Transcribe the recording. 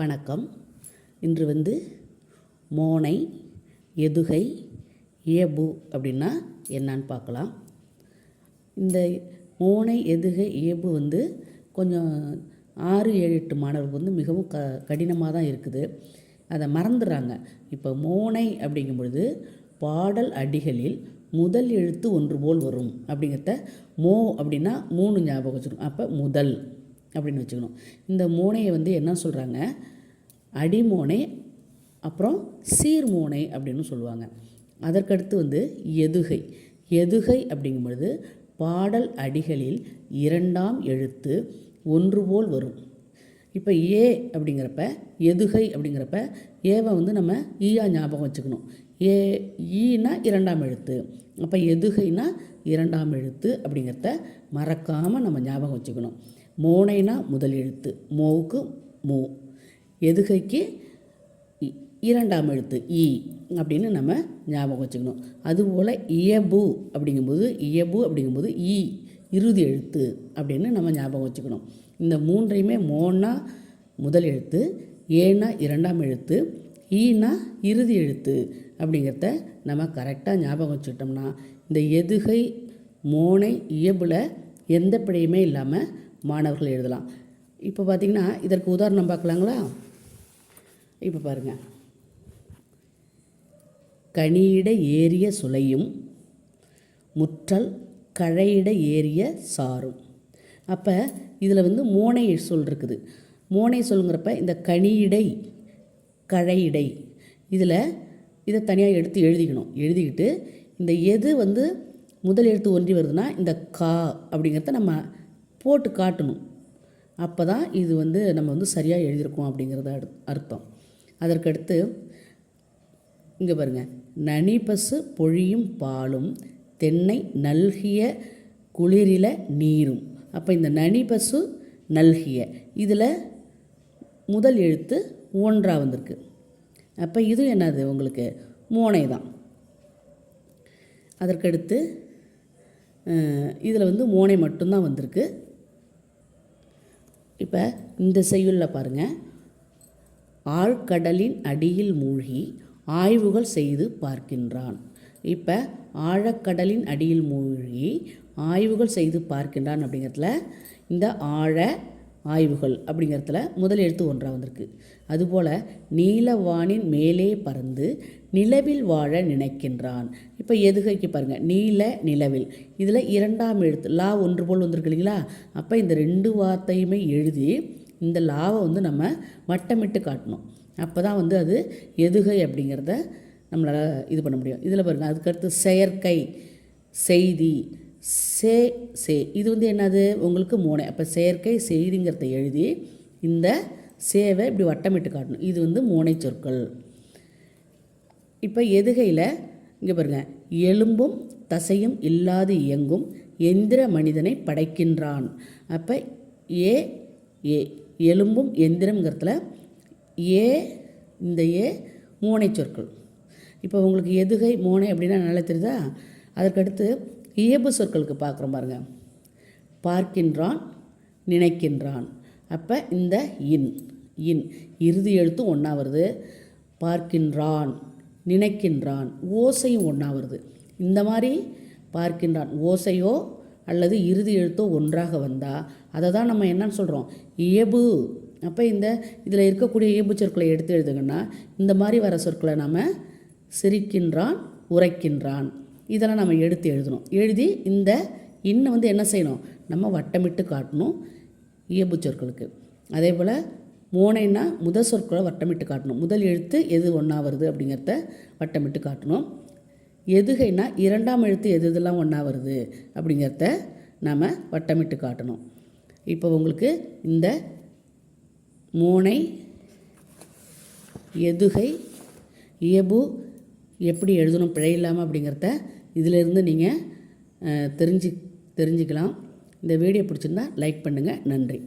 வணக்கம். இன்று வந்து மோனை எதுகை ஏபு அப்படின்னா என்னன்னு பார்க்கலாம். இந்த மோனை எதுகை ஏபு வந்து கொஞ்சம் ஆறு ஏழு எட்டு மாணவர்களுக்கு வந்து மிகவும் க கடினமாக தான் இருக்குது. அதை மறந்துடுறாங்க. இப்போ மோனை அப்படிங்கும் பொழுது பாடல் அடிகளில் முதல் எழுத்து ஒன்று போல் வரும். அப்படிங்கிறத மோ அப்படின்னா மூணு ஞாபகம் வச்சுக்கணும் அப்போ முதல். அப்படின்னு வச்சுக்கணும். இந்த மோனையை வந்து என்ன சொல்கிறாங்க அடிமோனை அப்புறம் சீர்மோனை அப்படின்னு சொல்லுவாங்க. அதற்கடுத்து வந்து எதுகை. எதுகை அப்படிங்கும் பொழுது பாடல் அடிகளில் இரண்டாம் எழுத்து ஒன்று போல் வரும். இப்போ ஏ அப்படிங்கிறப்ப எதுகை அப்படிங்கிறப்ப ஏவை வந்து நம்ம ஈயா ஞாபகம் வச்சுக்கணும். ஏ ஈனா இரண்டாம் எழுத்து. அப்போ எதுகைனா இரண்டாம் எழுத்து அப்படிங்கிறத மறக்காமல் நம்ம ஞாபகம் வச்சுக்கணும். மோனைனா முதல் எழுத்து மோவுக்கு மோ. எதுகைக்கு? இ- இரண்டாம் எழுத்து ஈ அப்படின்னு நம்ம ஞாபகம் வச்சுக்கணும். அதுபோல் இயபு அப்படிங்கும்போது இயபு அப்படிங்கும்போது ஈ இறுதி எழுத்து அப்படின்னு நம்ம ஞாபகம் வச்சுக்கணும். இந்த மூன்றையுமே மோனா முதல் எழுத்து ஏனா இரண்டாம் எழுத்து ஈனா இறுதி எழுத்து அப்படிங்கிறத நம்ம கரெக்டாக ஞாபகம் வச்சுக்கிட்டோம்னா இந்த எதுகை மோனை இயபுல எந்த பிழையுமே இல்லாமல் மாணவர்கள் எழுதலாம். இப்போ பார்த்திங்கன்னா இதற்கு உதாரணம் பார்க்கலாங்களா? இப்போ பாருங்கள் கனியிட ஏறிய சுளையும் முற்றல் கழையிட ஏறிய சாரும். அப்போ இதில் வந்து மோனை சொல் இருக்குது. மோனை சொல்லுங்கிறப்ப இந்த கனியிடை கழையிடை இதில் இதை தனியாக எடுத்து எழுதிக்கணும். எழுதிக்கிட்டு இந்த எது வந்து முதல் எழுத்து ஒன்றி வருதுன்னா இந்த கா அப்படிங்கிறத நம்ம போட்டு காட்டணும். அப்போ தான் இது வந்து நம்ம வந்து சரியாக எழுதியிருக்கோம் அப்படிங்கிறத அர்த்தம். அதற்கடுத்து இங்கே பாருங்க. நனிபசு பொழியும் பாலும் தென்னை நல்கிய குளிரில நீரும். அப்போ இந்த நனிபசு நல்கிய இதில் முதல் எழுத்து ஒன்றாக வந்திருக்கு. அப்போ இது என்னது உங்களுக்கு? மோனை தான் அதற்கடுத்து இதில் வந்து மோனை மட்டும்தான் வந்திருக்கு. இப்போ இந்த செய்யுளில் பாருங்கள் ஆழ்கடலின் அடியில் மூழ்கி ஆய்வுகள் செய்து பார்க்கின்றான். இப்போ ஆழக்கடலின் அடியில் மூழ்கி ஆய்வுகள் செய்து பார்க்கின்றான் அப்படிங்கிறதுல இந்த ஆழ ஆய்வுகள் அப்படிங்கிறதுல முதல் எழுத்து ஒன்றாக வந்திருக்கு. அதுபோல் நீலவானின் மேலே பறந்து நிலவில் வாழ நினைக்கின்றான். இப்போ எதுகைக்கு பாருங்கள் நீல நிலவில். இதில் இரண்டாம் எழுத்து லா ஒன்று போல் வந்திருக்கு இல்லைங்களா? அப்போ இந்த ரெண்டு வார்த்தையுமே எழுதி இந்த லாவை வந்து நம்ம வட்டமிட்டு காட்டணும். அப்போ தான் வந்து அது எதுகை அப்படிங்கிறத நம்மளால் இது பண்ண முடியும். இதில் பாருங்கள் அதுக்கடுத்து செயற்கை செய்தி. சே சே. இது வந்து என்னது? உங்களுக்கு மூனை அப்போ செயற்கை செய்திங்கிறத எழுதி இந்த சேவை இப்படி வட்டமிட்டு காட்டணும். இது வந்து மூனை சொற்கள். இப்போ எதுகையில்? இங்கே பாருங்கள் எலும்பும் தசையும் இல்லாது இயங்கும் எந்திர மனிதனை படைக்கின்றான். அப்போ ஏ ஏ. எலும்பும் எந்திரம்ங்கிறதுல ஏ இந்த ஏ மூனை சொற்கள். இப்போ உங்களுக்கு எதுகை மூனை அப்படின்னா நல்லா தெரியுதா? அதற்கடுத்து இயல்பு சொற்களுக்கு பார்க்குறோம் பாருங்க. பார்க்கின்றான் நினைக்கின்றான். அப்போ இந்த இன் இன் இறுதி எழுத்து ஒன்றா வருது. பார்க்கின்றான் நினைக்கின்றான். ஓசையும் ஒன்றா வருது. இந்த மாதிரி பார்க்கின்றான். ஓசையோ அல்லது இறுதி எழுத்தோ ஒன்றாக வந்தால் அதை தான் நம்ம என்னன்னு சொல்கிறோம் இயபு அப்போ இந்த இதில் இருக்கக்கூடிய இயபு சொற்களை எடுத்து எழுதுங்கன்னா இந்த மாதிரி வர சொற்களை நாம் சிரிக்கின்றான் உரைக்கின்றான். இதெல்லாம் நம்ம எடுத்து எழுதணும். எழுதி இந்த இன்னும் வந்து என்ன செய்யணும்? நம்ம வட்டமிட்டு காட்டணும் இயல்பு சொற்களுக்கு. அதே போல் மோனைன்னா முதல் சொற்களை வட்டமிட்டு காட்டணும். முதல் எழுத்து எது ஒன்றா வருது அப்படிங்கிறத வட்டமிட்டு காட்டணும். எதுகைனா இரண்டாம் எழுத்து எது எதெல்லாம் ஒன்றா வருது அப்படிங்கிறத நாம் வட்டமிட்டு காட்டணும். இப்போ உங்களுக்கு இந்த மோனை எதுகை இயபு எப்படி எழுதணும் பிழை இல்லாமல் அப்படிங்கிறத இதிலிருந்து நீங்கள் தெரிஞ்சு தெரிஞ்சுக்கலாம். இந்த வீடியோ பிடிச்சிருந்தா லைக் பண்ணுங்கள் நன்றி.